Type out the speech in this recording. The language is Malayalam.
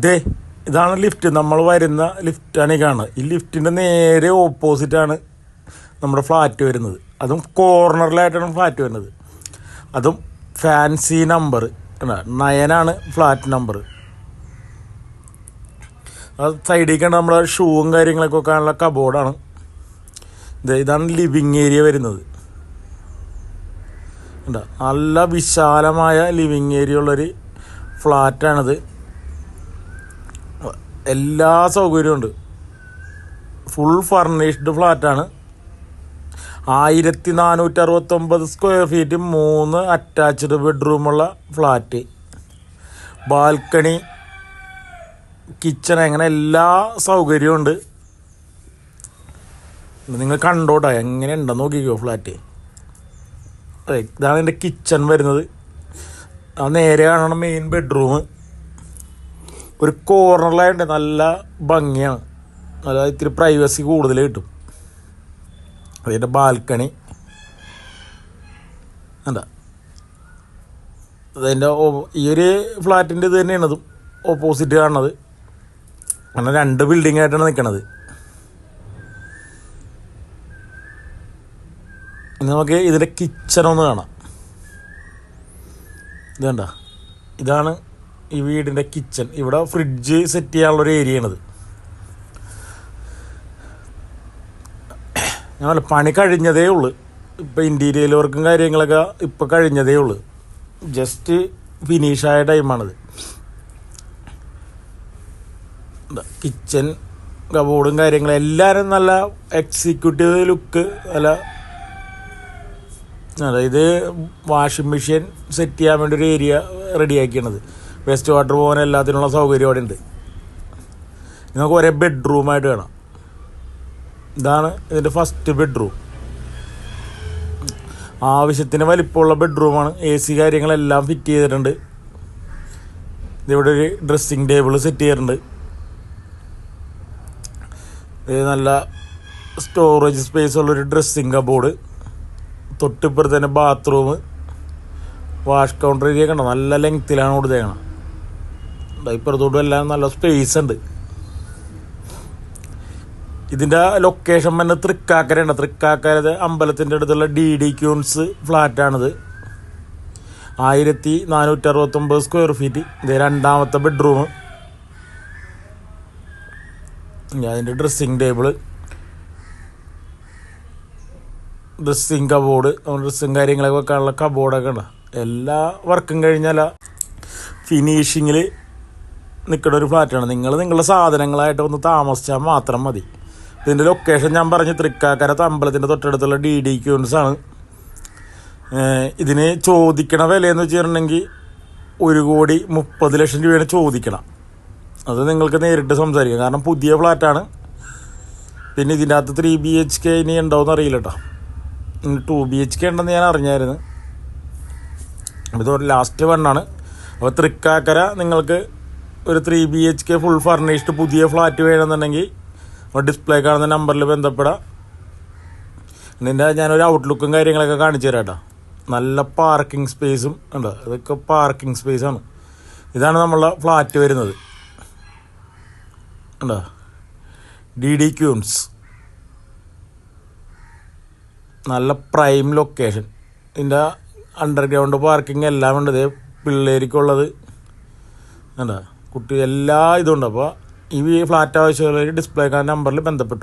ദേ ഇതാണ് ലിഫ്റ്റ്. നമ്മൾ വരുന്ന ലിഫ്റ്റാണ് ഈ കാണുന്നത് ഈ ലിഫ്റ്റിന്റെ നേരെ ഓപ്പോസിറ്റാണ് നമ്മുടെ ഫ്ലാറ്റ് വരുന്നത്. അതും കോർണറിലായിട്ടാണ് ഫ്ലാറ്റ് വരുന്നത്. അതും ഫാൻസി നമ്പർ നയനാണ് ഫ്ലാറ്റ് നമ്പർ അത് സൈഡിൽ കണ്ട നമ്മുടെ ഷൂവും കാര്യങ്ങളൊക്കെ വെക്കാനുള്ള കബോർഡാണ് ഇത് ഇതാണ് ലിവിങ് ഏരിയ വരുന്നത്. നല്ല വിശാലമായ ലിവിങ് ഏരിയ ഉള്ളൊരു ഫ്ലാറ്റാണിത് എല്ലാ സൗകര്യവും ഉണ്ട്. ഫുൾ ഫർണിഷ്ഡ് ഫ്ലാറ്റാണ് ആയിരത്തി നാനൂറ്റി അറുപത്തൊമ്പത് സ്ക്വയർ ഫീറ്റ് മൂന്ന് അറ്റാച്ച്ഡ് ബെഡ്റൂമുള്ള ഫ്ലാറ്റ് ബാൽക്കണി കിച്ചൺ അങ്ങനെ എല്ലാ സൗകര്യവും ഉണ്ട്. നിങ്ങൾ കണ്ടോട്ടെ എങ്ങനെ ഉണ്ടെന്ന് നോക്കിക്കോ ഫ്ലാറ്റ് ഇതാണ് എന്റെ കിച്ചൺ വരുന്നത്. ആ നേരെ കാണണം മെയിൻ ബെഡ്റൂം ഒരു കോർണറിലായിട്ട് നല്ല ഭംഗിയാണ്. നല്ല ഇത്തിരി പ്രൈവസി കൂടുതൽ കിട്ടും. അതിന്റെ ബാൽക്കണി എന്താ അതിന്റെ ഈ ഒരു ഫ്ലാറ്റിന്റെ ഇത് തന്നെയാണ് അതും ഓപ്പോസിറ്റ് കാണുന്നത്. അങ്ങനെ രണ്ട് ബിൽഡിംഗ് ആയിട്ടാണ് നിൽക്കണത് ഇനി നമുക്ക് ഇതിന്റെ കിച്ചൺ ഒന്ന് കാണാം. ഇത് കണ്ട? ഇതാണ് ഈ വീടിന്റെ കിച്ചൺ ഇവിടെ ഫ്രിഡ്ജ് സെറ്റ് ചെയ്യാനുള്ളൊരു ഏരിയയാണിത് ഞാൻ പണി കഴിഞ്ഞതേ ഉള്ളൂ. ഇപ്പം ഇന്റീരിയൽ വർക്കും കാര്യങ്ങളൊക്കെ ഇപ്പം കഴിഞ്ഞതേ ഉള്ളൂ. ജസ്റ്റ് ഫിനിഷായ ടൈമാണിത് കിച്ചൺ കബോർഡും കാര്യങ്ങളും എല്ലാവരും നല്ല എക്സിക്യൂട്ടീവ് ലുക്ക് നല്ല അതായത് വാഷിംഗ് മെഷീൻ സെറ്റ് ചെയ്യാൻ വേണ്ടി ഒരു ഏരിയ റെഡിയാക്കിയാണത് വേസ്റ്റ് വാട്ടർ പോകാൻ എല്ലാത്തിനുള്ള സൗകര്യം അവിടെ ഉണ്ട് നിങ്ങൾക്ക് ഒരേ ബെഡ്റൂമായിട്ട് വേണം. ഇതാണ് ഇതിന്റെ ഫസ്റ്റ് ബെഡ്റൂം ആവശ്യത്തിന് വലിപ്പമുള്ള ബെഡ്റൂമാണ് എ സി കാര്യങ്ങളെല്ലാം ഫിറ്റ് ചെയ്തിട്ടുണ്ട്. ഇതിവിടെ ഒരു ഡ്രസ്സിങ് ടേബിൾ സെറ്റ് ചെയ്തിട്ടുണ്ട്. ഇത് നല്ല സ്റ്റോറേജ് സ്പേസ് ഉള്ളൊരു ഡ്രസ്സിങ് കബോർഡ് തൊട്ടിപ്പുറത്ത് തന്നെ ബാത്റൂം വാഷ് കൗണ്ടർ ഏരിയ കണ്ടോ? നല്ല ലെങ്ത്തിലാണ് കൊടുത്തേക്കണം ഇപ്പുറത്തോട്ടും എല്ലാം നല്ല സ്പേസ് ഉണ്ട്. ഇതിന്റെ ലൊക്കേഷൻ തന്നെ തൃക്കാക്കരയാണ്. തൃക്കാക്കര അമ്പലത്തിന്റെ അടുത്തുള്ള ഡി ഡി ക്യൂൺസ് ഫ്ലാറ്റാണിത് ആയിരത്തി നാനൂറ്റി അറുപത്തൊമ്പത് സ്ക്വയർ ഫീറ്റ് ഇത് രണ്ടാമത്തെ ബെഡ്റൂം അതിന്റെ ഡ്രസ്സിങ് ടേബിൾ ഡ്രസ്സിങ് കബോർഡ് ഡ്രസ്സും കാര്യങ്ങളൊക്കെ വെക്കാനുള്ള കബോർഡൊക്കെ ഉണ്ട്. എല്ലാ വർക്കും കഴിഞ്ഞാൽ ഫിനിഷിങ്ങിൽ നിൽക്കുന്ന ഒരു ഫ്ലാറ്റാണ്. നിങ്ങൾ നിങ്ങളുടെ സാധനങ്ങളായിട്ട് ഒന്ന് താമസിച്ചാൽ മാത്രം മതി. ഇതിന്റെ ലൊക്കേഷൻ ഞാൻ പറഞ്ഞു തൃക്കാക്കര തമ്പലത്തിന്റെ തൊട്ടടുത്തുള്ള ഡി ഡി ക്യൂൻസാണ് ഇതിന് ചോദിക്കണ വിലയെന്ന് വെച്ചിട്ടുണ്ടെങ്കിൽ ഒരു കോടി മുപ്പത് ലക്ഷം രൂപയാണ് ചോദിക്കണം. അത് നിങ്ങൾക്ക് നേരിട്ട് സംസാരിക്കാം. കാരണം പുതിയ ഫ്ലാറ്റാണ്. പിന്നെ ഇതിന്റെ അകത്ത് ത്രീ ബി എച്ച് കെ ഇനി ഉണ്ടോയെന്ന് അറിയില്ല കേട്ടോ ഇനി ടു ബി എച്ച് കെ ഉണ്ടെന്ന് ഞാൻ അറിഞ്ഞായിരുന്നു. ഇത് ലാസ്റ്റ് വണ്ണാണ് അപ്പോൾ തൃക്കാക്കര നിങ്ങൾക്ക് ഒരു three B H K full furnished പുതിയ ഫ്ലാറ്റ് വേണമെന്നുണ്ടെങ്കിൽ ഡിസ്പ്ലേ കാണുന്ന നമ്പറിൽ ബന്ധപ്പെടാം. നിന്റെ ഞാനൊരു ഔട്ട്ലുക്കും കാര്യങ്ങളൊക്കെ കാണിച്ചു തരാം കേട്ടോ നല്ല പാർക്കിംഗ് സ്പേസും ഉണ്ട്. അതൊക്കെ പാർക്കിംഗ് സ്പേസാണ് ഇതാണ് നമ്മളെ ഫ്ലാറ്റ് വരുന്നത്. ഉണ്ടോ? ഡി ഡി ക്യൂൺസ് നല്ല പ്രൈം ലൊക്കേഷൻ ഇതിന്റെ അണ്ടർഗ്രൗണ്ട് പാർക്കിംഗ് എല്ലാം ഉണ്ട്. ഇതേ പിള്ളേർക്കുള്ളത് എന്താ കുട്ടി എല്ലാ ഇതും ഉണ്ട്. അപ്പോൾ ഈ ഫ്ലാറ്റ് ആവശ്യമുള്ളവർ ഡിസ്പ്ലേ നമ്പറിൽ ബന്ധപ്പെട്ടു.